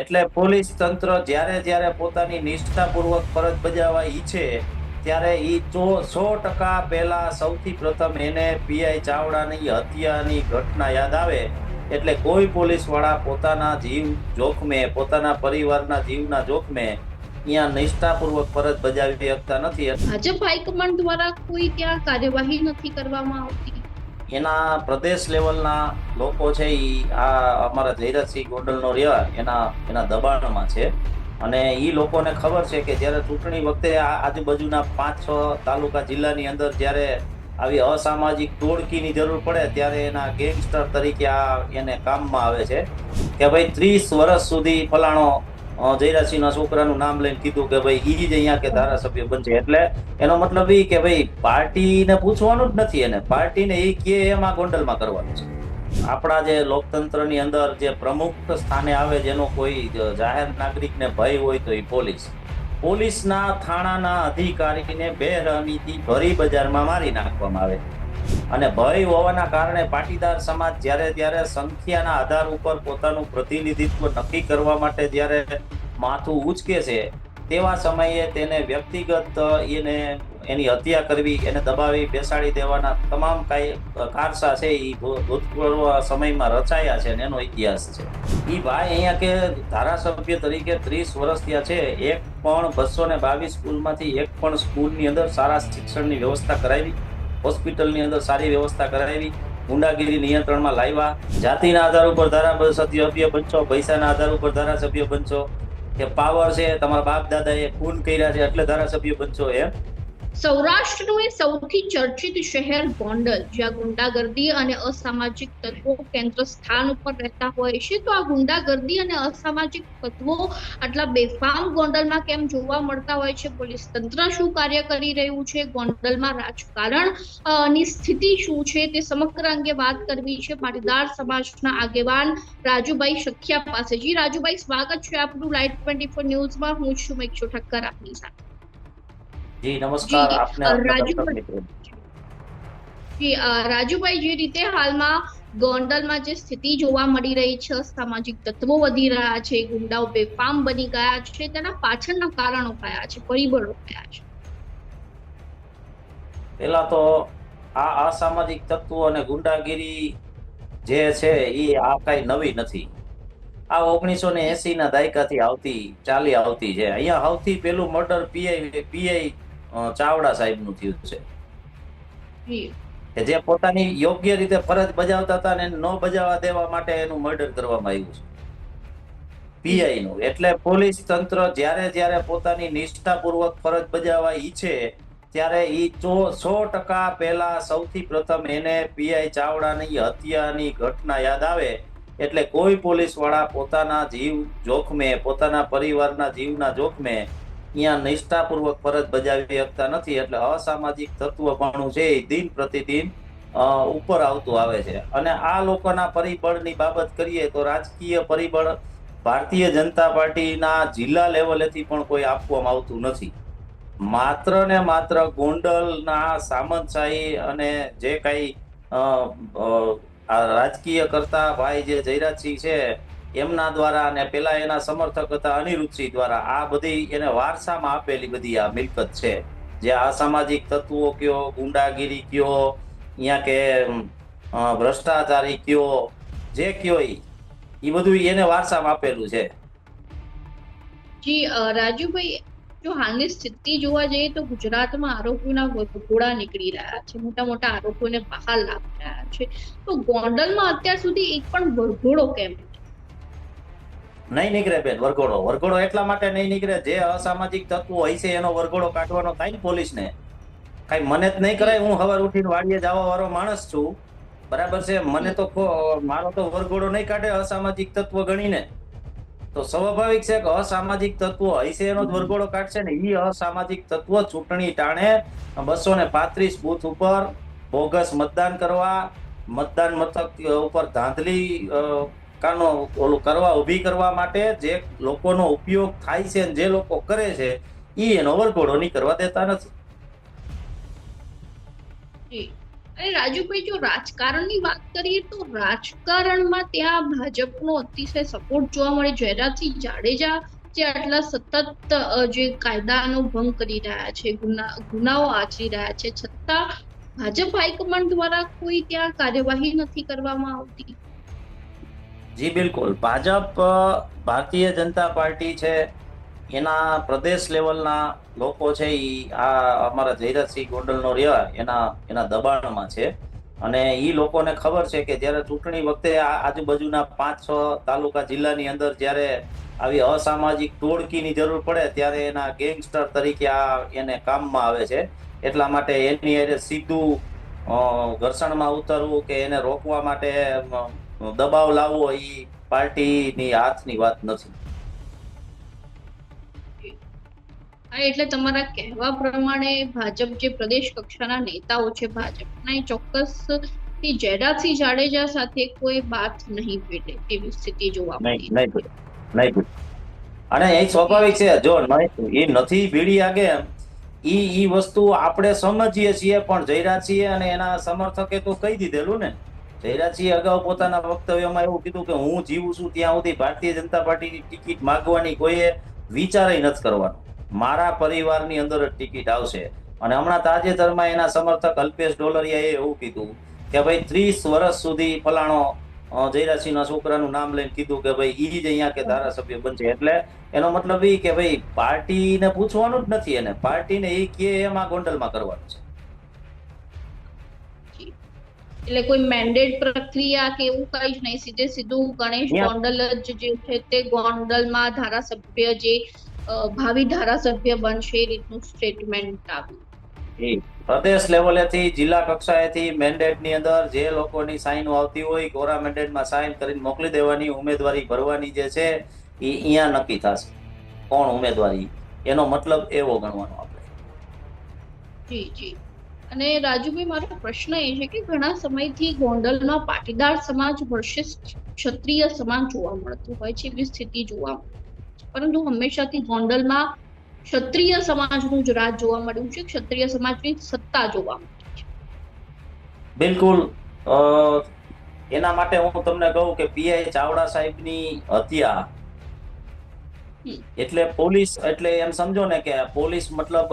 એટલે પોલીસ તંત્ર જ્યારે જ્યારે પોતાની નિષ્ઠાપૂર્વક ફરજ બજાવવા ઈચ્છે, ત્યારે તો સો ટકા પહેલા સૌથી પ્રથમ એને પીઆઈ ચાવડાની હત્યાની ઘટના યાદ આવે, એટલે કોઈ પોલીસવાળા પોતાના જીવ જોખમે, પોતાના પરિવારના જીવના જોખમે ત્યાં નિષ્ઠાપૂર્વક ફરજ બજાવી શકતા નથી. ભાજપ હાઈકમાન્ડ દ્વારા કોઈ ત્યાં કાર્યવાહી નથી કરવામાં આવતી? એના પ્રદેશ લેવલના લોકો છે એ આ અમારા ધૈરજસિંહ ગોંડલનો રહ્યા એના એના દબાણમાં છે. અને એ લોકોને ખબર છે કે જ્યારે ચૂંટણી વખતે આજુબાજુના પાંચ, છ તાલુકા જિલ્લાની અંદર જ્યારે આવી અસામાજિક ટોળકીની જરૂર પડે ત્યારે એના ગેંગસ્ટર તરીકે આ એને કામમાં આવે છે કે ભાઈ ત્રીસ વર્ષ સુધી ફલાણો જયરાજસિંહના છોકરાનું નામ લઈને કીધું કે ભાઈ ઈ જ અહીંયા કે ધારાસભ્ય બનશે. એટલે એનો મતલબ એ કે ભાઈ પાર્ટીને પૂછવાનું જ નથી એને. પાર્ટીને એ કે એમાં ગોંડલમાં કરવાનું છે. આપણા જે લોકતંત્રની અંદર જે પ્રમુખ સ્થાને આવે જેનો કોઈ જાહેર નાગરિકને ભય હોય તો એ પોલીસ. પોલીસના થાણાના અધિકારીને બેરહમીથી ભરી બજારમાં મારી નાખવામાં આવે. અને ભય હોવાના કારણે પાટીદાર સમાજ જ્યારે ત્યારે સંખ્યાના આધાર ઉપર પોતાનું પ્રતિનિધિત્વ નક્કી કરવા માટે જ્યારે માથું ઉચકે છે, તેવા સમયે તેને વ્યક્તિગત એને એની હત્યા કરવી, એને દબાવી, બેસાડી દેવાના તમામ કાય, કારસા છે એ ભૂતપૂર્વ સમયમાં રચાયા છે અને એનો ઇતિહાસ છે. એ ભાઈ અહીંયા કે ધારાસભ્ય તરીકે ત્રીસ વર્ષ થયા છે, એક પણ બસો ને બાવીસ સ્કૂલમાંથી એક પણ સ્કૂલની અંદર સારા શિક્ષણની વ્યવસ્થા કરાવી હોસ્પિટલની અંદર સારી વ્યવસ્થા કરાવી, ગુંડાગીરી નિયંત્રણમાં લાવ્યા. જાતિના આધાર ઉપર ધારાસભ્ય બનશો, પૈસાના આધાર ઉપર ધારાસભ્ય બનશો. કે પાવર છે, તમારા બાપ દાદાએ ખૂન કર્યા છે, એટલે ધારાસભ્ય બનશો એમ. સૌરાષ્ટ્રનું એ સૌથી ચર્ચિત શહેર ગોંડલ, જ્યાં ગુંડાગર્દી અને અસામાજિક તત્વો કેન્દ્ર સ્થાન ઉપર રહેતા હોય છે. તો આ ગુંડાગર્દી અને અસામાજિક તત્વો આટલા બેફામ ગોંડલમાં કેમ જોવા મળતા હોય છે? પોલીસ તંત્ર શું કાર્ય કરી રહ્યું છે? ગોંડલમાં રાજકારણની સ્થિતિ શું છે? તે સમગ્ર અંગે વાત કરવી છે પાટીદાર સમાજના આગેવાન રાજુભાઈ શખ્યા પાસે જી રાજુભાઈ, સ્વાગત છે આપનું લાઈટ ટ્વેન્ટી ફોર ન્યૂઝમાં. હું છું મેક્ષુ ઠક્કર આપની સાથે. જી નમસ્કાર આપને. જી રાજુભાઈ જે રીતે હાલમાં ગોંડલમાં જે સ્થિતિ જોવા મળી રહી છે સામાજિક તત્વો વધી રહ્યા છે ગુંડાઓ બેફામ બની ગયા છે તેના પાછળના કારણો કયા છે પરિબળો કયા છે? પેલા તો આ અસામાજિક તત્વો અને ગુંડાગીરી જે છે એ આ કઈ નવી નથી. આ ઓગણીસો ને એસી ના દાયકાથી આવતી ચાલી આવતી છે. અહીંયા સૌથી પેલું મર્ડર પીઆઈ પીઆઈ ચાવડા સાહેબનું થયું છે. કે જે પોતાની યોગ્ય રીતે ફરજ બજાવતા હતા ને ન બજાવવા દેવા માટે એનું મર્ડર કરવામાં આવ્યું છે. પીઆઈ નું એટલે પોલીસ તંત્ર જ્યારે જ્યારે પોતાની નિષ્ઠાપૂર્વક ફરજ બજાવવા ઈચ્છે ત્યારે ઈ સો ટકા પહેલા સૌથી પ્રથમ એને પીઆઈ ચાવડાની હત્યાની ઘટના યાદ આવે એટલે કોઈ પોલીસવાળા પોતાના જીવ જોખમે પોતાના પરિવારના જીવના જોખમે અહીંયા નિષ્ઠાપૂર્વક ફરજ બજાવી શકતા નથી એટલે અસામાજિક તત્વ પણ છે દિન પ્રતિદિન ઉપર આવતું આવે છે. અને આ લોકોના પરિબળની બાબત કરીએ તો રાજકીય પરિબળ ભારતીય જનતા પાર્ટીના જિલ્લા લેવલેથી પણ કોઈ આપવામાં આવતું નથી. માત્ર ને માત્ર ગોંડલના સામંતશાહી અને જે કઈ રાજકીય કરતા ભાઈ જે જયરાજસિંહ છે એમના દ્વારા અને પેલા એના સમર્થક હતા અનિરુદ્ધસિંહ દ્વારા. આ બધી એને વારસામાં આપેલી બધી આ મિલકત છે. જે અસામાજિક તત્વો કયો, ગુંડાગીરી કયો અહીંયા કે ભ્રષ્ટાચારી કયો, જે કયો ઈ બધું એને વારસામાં આપેલું છે. જી રાજુભાઈ, જો હાલની સ્થિતિ જોવા જઈએ તો ગુજરાતમાં આરોપીઓના વરઘોડા નીકળી રહ્યા છે. મોટા મોટા આરોપીઓને બહાર લાવી રહ્યા છે. તો ગોંડલમાં અત્યાર સુધી એક પણ વરઘોડો કેમ નહીં નીકળે બેન, વરઘોડો. વરઘોડો એટલા માટે નહીં નીકળે, જે અસામાજિક તત્વો છે, એનો વરઘોડો કાઢવાનો થાય ને પોલીસને. કઈ મને જ નહીં કરાય, હું સવાર ઉઠીને વાડીએ જવા વાળો માણસ છું. બરાબર છે? મને તો મારો તો વરઘોડો નહીં કાઢે અસામાજિક તત્વ ગણીને. તો સ્વાભાવિક છે કે અસામાજિક તત્વો હશે એનો જ વરઘોડો કાઢશે ને એ અસામાજિક તત્વો ચૂંટણી ટાણે બસો ને પાંત્રીસ બુથ ઉપર બોગસ મતદાન કરવા, મતદાન મથક ઉપર ધાંધલી કાનો ઓલું કરવા, ઊભી કરવા માટે જે લોકોનો ઉપયોગ થાય છે જે લોકો કરે છે એ એનો વરઘોડો નહીં કરવા દેતા નથી. અને રાજુભાઈ, જો રાજકારણની વાત કરીએ તો રાજકારણમાં ત્યાં ભાજપનો અતિશય સપોર્ટ જોવા મળે. જેનાથી જાડેજા જે આટલા સતત જે કાયદાનો ભંગ કરી રહ્યા છે, ગુના, ગુનાઓ આચરી રહ્યા છે, છતાં ભાજપ હાઈકમાન્ડ દ્વારા કોઈ ત્યાં કાર્યવાહી નથી કરવામાં આવતી. જી, બિલકુલ. ભાજપ ભારતીય જનતા પાર્ટી છે, એના પ્રદેશ લેવલના લોકો છે એ આ અમારા જયરાજસિંહ ગોંડલનો રહ્યા એના એના દબાણમાં છે. અને એ લોકોને ખબર છે કે જ્યારે ચૂંટણી વખતે આજુબાજુના પાંચ છ તાલુકા જિલ્લાની અંદર જ્યારે આવી અસામાજિક ટોળકીની જરૂર પડે, ત્યારે એના ગેંગસ્ટર તરીકે આ એને કામમાં આવે છે. એટલા માટે એની સીધું ઘર્ષણમાં ઉતરવું કે એને રોકવા માટે દબાવ લાવવો એ પાર્ટીની હાથની વાત નથી. હા એટલે તમારા કહેવા પ્રમાણે ભાજપ જે પ્રદેશ કક્ષાના નેતાઓ છે ભાજપના એ ચોક્કસથી જયરાજસિંહ જાડેજા સાથે કોઈ વાત નહીં ભેટે એવી સ્થિતિ જોવા નહીં મળી. નહીં નહીં. અને એ સ્વાભાવિક છે જો એ નથી ભીડી આગે ઈ ઈ વસ્તુ આપણે સમજીએ છીએ પણ જયરાજસિંહે અને એના સમર્થકે તો કહી દીધેલું ને. જયરાજસિંહે અગાઉ પોતાના વક્તવ્યમાં એવું કીધું કે હું જીવું છું, ત્યાં સુધી ભારતીય જનતા પાર્ટીની ટિકિટ માંગવાની કોઈએ વિચારે નથી કરવાનો. મારા પરિવારની અંદર જ ટિકિટ આવશે. અને હમણાં તાજેતરમાં એના સમર્થક અલ્પેશ ડોલરિયાએ એવું કીધું કે ભાઈ ત્રીસ વર્ષ સુધી ફલાણો જયરાજસિંહના છોકરાનું નામ લઈને કીધું કે ભાઈ ઈ જ અહીંયા કે ધારાસભ્ય બનશે. એટલે એનો મતલબ એ કે ભાઈ પાર્ટીને પૂછવાનું જ નથી એને. પાર્ટીને એ કે એમાં ગોંડલમાં કરવાનું છે. એટલે કોઈ મેન્ડેટ પ્રક્રિયા કે એવું કઈ જ નહીં. સીધે સીધું ગણેશ. ગોંડલ જ જે છે તે ગોંડલમાં ધારાસભ્ય જે ભાવિ ધારાસભ્ય બનશે એ રીતનું સ્ટેટમેન્ટ આવ્યું. પ્રદેશ લેવલેથી જિલ્લા કક્ષાએથી મેન્ડેટની અંદર જે લોકોની સાઈનો આવતી હોય કોરા મેન્ડેટમાં સાઈન કરીને મોકલી દેવાની ઉમેદવારી ભરવાની જે છે એ અહીંયા નક્કી થશે. કોણ ઉમેદવારી? એનો મતલબ એવો ગણવાનો આપણે. જી જી. અને રાજુભાઈ, મારો પ્રશ્ન એ છે કે ઘણા સમયથી ગોંડલમાં પાટીદાર સમાજ વર્ષિસ ક્ષત્રિય સમાજ જોવા મળતું હોય છે, એવી સ્થિતિ જોવા પરંતુ હંમેશાથી ગોંડલમાં ક્ષત્રિય સમાજનું જ રાજ જોવા મળ્યું છે, ક્ષત્રિય સમાજની સત્તા જોવા મળી છે બિલકુલ એના માટે હું તમને કહું કે પીઆઈ ચાવડા સાહેબની હત્યા. એટલે પોલીસ, એટલે એમ સમજો ને કે પોલીસ મતલબ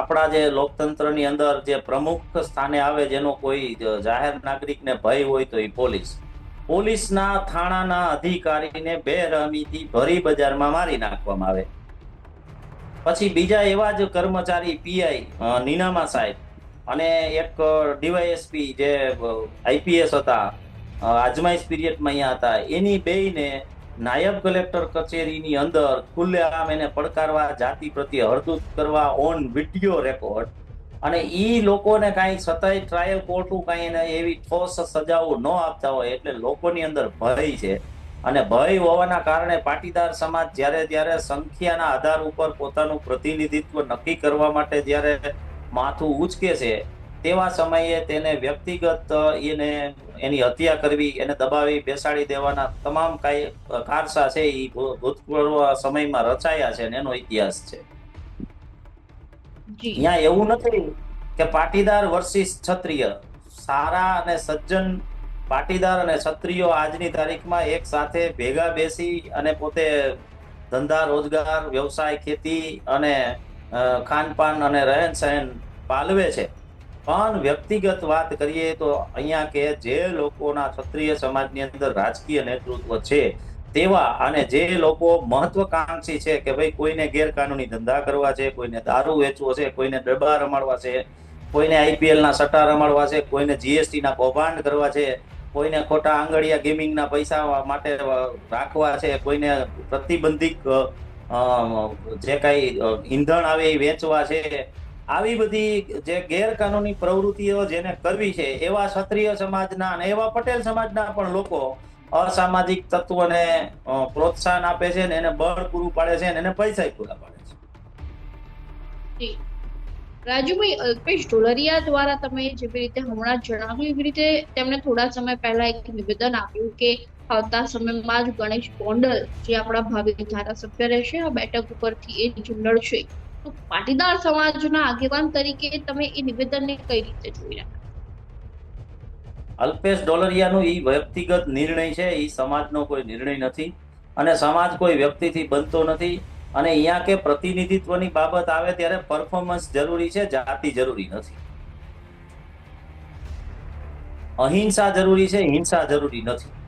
આપણા જે લોકતંત્રની અંદર જે પ્રમુખ સ્થાને આવે જેનો કોઈ જાહેર નાગરિકને ભય હોય તો એ પોલીસ. પોલીસના થાણાના અધિકારીને બેરહમીથી ભરી બજારમાં મારી નાખવામાં આવે. પછી બીજા એવા જ કર્મચારી પીઆઈ નીનામા સાહેબ અને એક ડીવાયએસપી જે આઈપીએસ હતા આજમાઈશ પીરિયડમાં અહીંયા હતા. એની બેયને નાયબ કલેક્ટર કચેરીની અંદર ખુલ્લેઆમ એને પડકારવા, જાતિ પ્રત્યે હરદૂત કરવા ઓન વીડિયો રેકોર્ડ અને ઈ લોકોને કાંઈ સતાય ટ્રાયલ કોર્ટું કાંઈ એને એવી ઠોસ સજાઓ ન આપતા હોય એટલે લોકોની અંદર ભય છે. અને ભય હોવાના કારણે પાટીદાર સમાજ જ્યારે જ્યારે સંખ્યાના આધાર ઉપર પોતાનું પ્રતિનિધિત્વ નક્કી કરવા માટે જ્યારે માથું ઉચકે છે તેવા સમયે તેને વ્યક્તિગત એને એની હત્યા કરવી એને દબાવી બેસાડી દેવાના તમામ કાંઈ કારસા છે એ ભૂતપૂર્વ સમયમાં રચાયા છે એનો ઇતિહાસ છે. અહીંયા એવું નથી કે પાટીદાર વર્સિસ ક્ષત્રિય સારા અને સજ્જન પાટીદાર અને ક્ષત્રિયો આજની તારીખમાં એક સાથે ભેગા બેસી અને પોતે ધંધા રોજગાર વ્યવસાય ખેતી અને ખાનપાન અને રહેન સહેન પાલવે છે. પણ વ્યક્તિગત વાત કરીએ તો અહીંયા કે જે લોકોના ક્ષત્રિય સમાજની અંદર રાજકીય નેતૃત્વ છે, તેવા અને જે લોકો મહત્વકાંક્ષી છે કે ભાઈ કોઈને ગેરકાનૂની ધંધા કરવા છે, કોઈને દારૂ વેચવો છે, કોઈને ડબ્બા રમાડવા છે, કોઈને આઈપીએલ ના સટ્ટા રમાડવા છે, કોઈને જીએસટી ના કૌભાંડ કરવા છે, કોઈને ખોટા આંગળીયા ગેમિંગ ના પૈસા માટે રાખવા છે, કોઈને પ્રતિબંધિત જે કઈ ઈંધણ આવે એ વેચવા છે આવી બધી જે ગેરકાનૂની પ્રવૃત્તિઓ જેને કરવી છે, એવા ક્ષત્રિય સમાજના અને એવા પટેલ સમાજના પણ લોકો અસામાજિક તત્વોને પ્રોત્સાહન આપે છે ને એને બળ પૂરું પાડે છે ને એને પૈસા પૂરા પાડે છે. રાજુભાઈ, અલ્પેશ ઢોલરિયા દ્વારા તમે જેવી રીતે હમણાં જણાવ્યું, એવી રીતે તેમણે થોડા સમય પહેલા એક નિવેદન આપ્યું કે આવતા સમયમાં જ ગણેશ ગોંડલ જે આપણા ભાવિ ધારાસભ્ય રહેશે, આ બેઠક ઉપરથી એ જ લડશે પાટીદાર સમાજના આગેવાન તરીકે તમે એ નિવેદનને કઈ રીતે જોઈ રહ્યા? અલ્પેશ ડોલરિયાનું એ વ્યક્તિગત નિર્ણય છે એ સમાજનો કોઈ નિર્ણય નથી અને સમાજ કોઈ વ્યક્તિથી બનતો નથી અને અહીંયા કે પ્રતિનિધિત્વની બાબત આવે ત્યારે પરફોર્મન્સ જરૂરી છે, જાતિ જરૂરી નથી. અહિંસા જરૂરી છે, હિંસા જરૂરી નથી.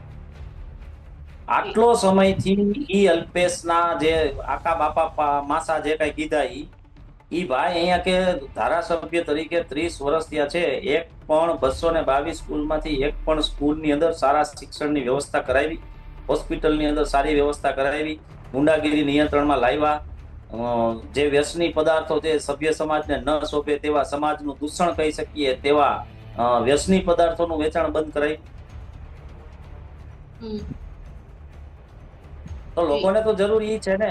આટલો સમયથી ઈ અલ્પેશના જે આકા બાપા માસા જે કઈ કીધા ઈ ઈ ભાઈ અહીંયા કે ધારાસભ્ય તરીકે ત્રીસ વર્ષ થયા છે, એક પણ બસો ને બાવીસ સ્કૂલમાંથી એક પણ સ્કૂલની અંદર સારા શિક્ષણની વ્યવસ્થા કરાવી, હોસ્પિટલની અંદર સારી વ્યવસ્થા કરાવી, ગુંડાગીરી નિયંત્રણમાં લાવ્યા જે વ્યસની પદાર્થો જે સભ્ય સમાજને ન સોંપે તેવા સમાજનું દૂષણ કહી શકીએ તેવા વ્યસની પદાર્થોનું વેચાણ બંધ કરાવ્યું હમ. તો લોકોને તો જરૂર ઈ છે ને.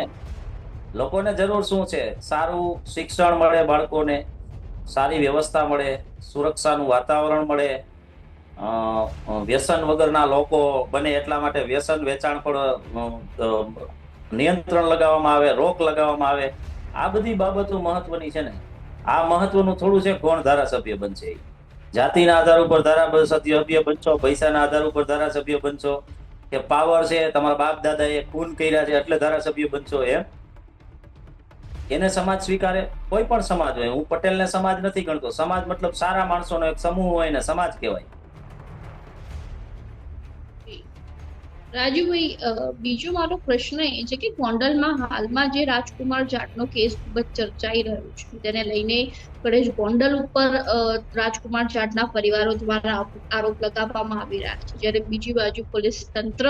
લોકોને જરૂર શું છે? સારું શિક્ષણ મળે બાળકોને સારી વ્યવસ્થા મળે સુરક્ષાનું વાતાવરણ મળે વ્યસન વગરના લોકો બને એટલા માટે વ્યસન વેચાણ પર નિયંત્રણ લગાવવામાં આવે રોક લગાવવામાં આવે. આ બધી બાબતો મહત્વની છે ને. આ મહત્વનું થોડું છે કોણ ધારાસભ્ય બનશે. જાતિના આધાર ઉપર ધારાસભ્ય બનશો પૈસાના આધાર ઉપર ધારાસભ્ય બનશો કે પાવર છે, તમારા બાપ દાદા એ ખૂન કર્યા છે, એટલે ધારાસભ્ય બનશો એમ. એને સમાજ સ્વીકારે, કોઈ પણ સમાજ હોય. હું પટેલને સમાજ નથી ગણતો. સમાજ મતલબ સારા માણસોનો એક સમૂહ હોય ને સમાજ કહેવાય. રાજુભાઈ બીજો મારો પ્રશ્ન એ છે કે ગોંડલમાં હાલમાં જે રાજકુમાર જાટનો કેસ ખૂબ જ ચર્ચાઈ રહ્યો છે, તેને લઈને ગણેશ ગોંડલ ઉપર રાજકુમાર જાટના પરિવારો દ્વારા આરોપ લગાવવામાં આવી રહ્યા છે. જ્યારે બીજી બાજુ પોલીસ તંત્ર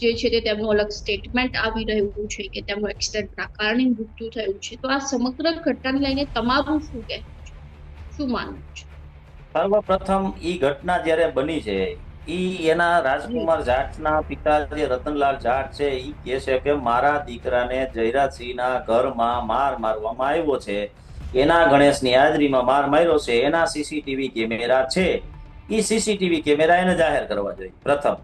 જે છે તે તેમનું અલગ સ્ટેટમેન્ટ આવી રહ્યું છે કે તેમનું એક્સિડન્ટના કારણે મૃત્યુ થયું છે. તો આ સમગ્ર ઘટનાને લઈને તમારું શું કહેવું છે? શું માનવું છે? સર્વપ્રથમ એ ઘટના જ્યારે બની છે એના રાજકુમાર જાટના પિતા જે રતનલાલ જાટ છે, ઈ કહે છે કે મારા દીકરાને જયરાજસિંહના ઘરમાં માર મારવામાં આવ્યો છે. એના ગણેશની હાજરીમાં માર માર્યો છે. એના સીસીટીવી કેમેરા છે. ઈ સીસીટીવી કેમેરા એને જાહેર કરવા જોઈએ. પ્રથમ.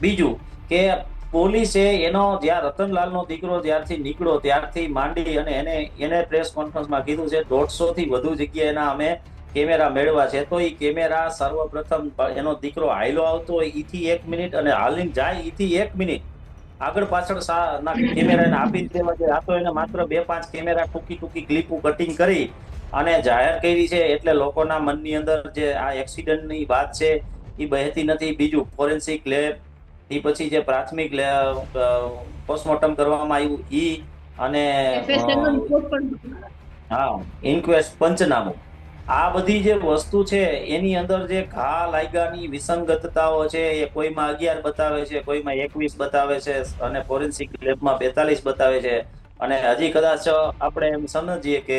બીજું કે પોલીસે એનો જ્યાં રતનલાલનો દીકરો જ્યારથી નીકળ્યો ત્યારથી માંડી અને એને એને પ્રેસ કોન્ફરન્સમાં કીધું છે દોઢસો થી વધુ જગ્યાએ એના અમે કેમેરા મેળવ્યા છે તો એ કેમેરા સર્વપ્રથમ એનો દીકરો હાઈલો આવતો હોય એથી એક મિનિટ અને હાલીને જાય એથી એક મિનિટ. આગળ પાછળ ના કેમેરા એને આપી દેવા જોઈએ. આ તો એને માત્ર બે પાંચ કેમેરા ટૂંકી ટૂંકી ક્લિપો કટિંગ કરી અને જાહેર કરી છે એટલે લોકોના મનની અંદર જે આ એક્સિડન્ટની વાત છે એ બહેતી નથી. બીજું ફોરેન્સિક લેબ એ પછી જે પ્રાથમિક પોસ્ટમોર્ટમ કરવામાં આવ્યું ઈ અને હા ઇન્ક્વેસ્ટ પંચનામું. આ બધી જે વસ્તુ છે, એની અંદર જે ઘા લાગ્યાની વિસંગતતાઓ છે, એ કોઈમાં અગિયાર બતાવે છે, કોઈમાં એકવીસ બતાવે છે અને ફોરેન્સિક લેબમાં બેતાલીસ બતાવે છે. અને હજી કદાચ આપણે એમ સમજીએ કે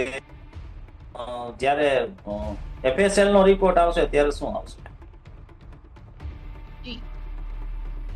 જ્યારે એફએસએલ નો રિપોર્ટ આવશે ત્યારે શું આવશે?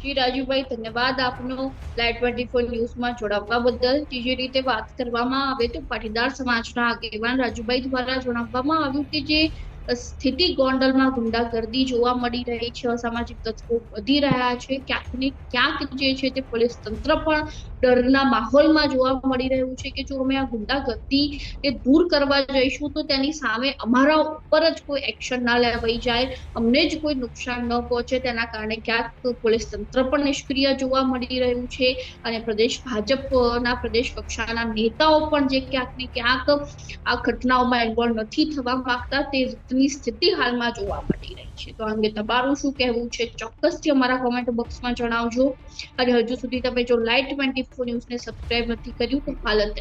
જી, રાજુભાઈ, ધન્યવાદ આપનો લાઈટ ટ્વેન્ટી ફોર ન્યૂઝમાં જોડાવવા બદલ. ત્રીજી રીતે વાત કરવામાં આવે તો પાટીદાર સમાજના આગેવાન રાજુભાઈ દ્વારા જણાવવામાં આવ્યું કે જે સ્થિતિ ગોંડલમાં ગુંડાગર્દી જોવા મળી રહી છે. અસામાજિક તત્વો વધી રહ્યા છે. ક્યાંક ને ક્યાંક જે છે તે પોલીસ તંત્ર પણ ડરના માહોલમાં જોવા મળી રહ્યું છે કે જો અમે આ ગુંડાગર્દી એ દૂર કરવા જઈશું તો તેની સામે અમારા ઉપર જ કોઈ એક્શન ના લેવાઈ જાય. અમને જ કોઈ નુકસાન ન પહોંચે. તેના કારણે ક્યાંક પોલીસ તંત્ર પણ નિષ્ક્રિય જોવા મળી રહ્યું છે અને પ્રદેશ ભાજપના પ્રદેશ કક્ષાના નેતાઓ પણ જે ક્યાંક ને ક્યાંક આ ઘટનાઓમાં ઇન્વોલ્વ નથી થવા માંગતા તે રીતની સ્થિતિ હાલમાં જોવા મળી રહી છે. તો આ અંગે તમારું શું કહેવું છે? ચોક્કસથી અમારા કોમેન્ટ બોક્સમાં જણાવજો. અને હજુ સુધી તમે જો લાઈટ ટ્વેન્ટી ફોર ન્યૂઝને સબસ્ક્રાઇબ નથી કર્યું તો હાલ જ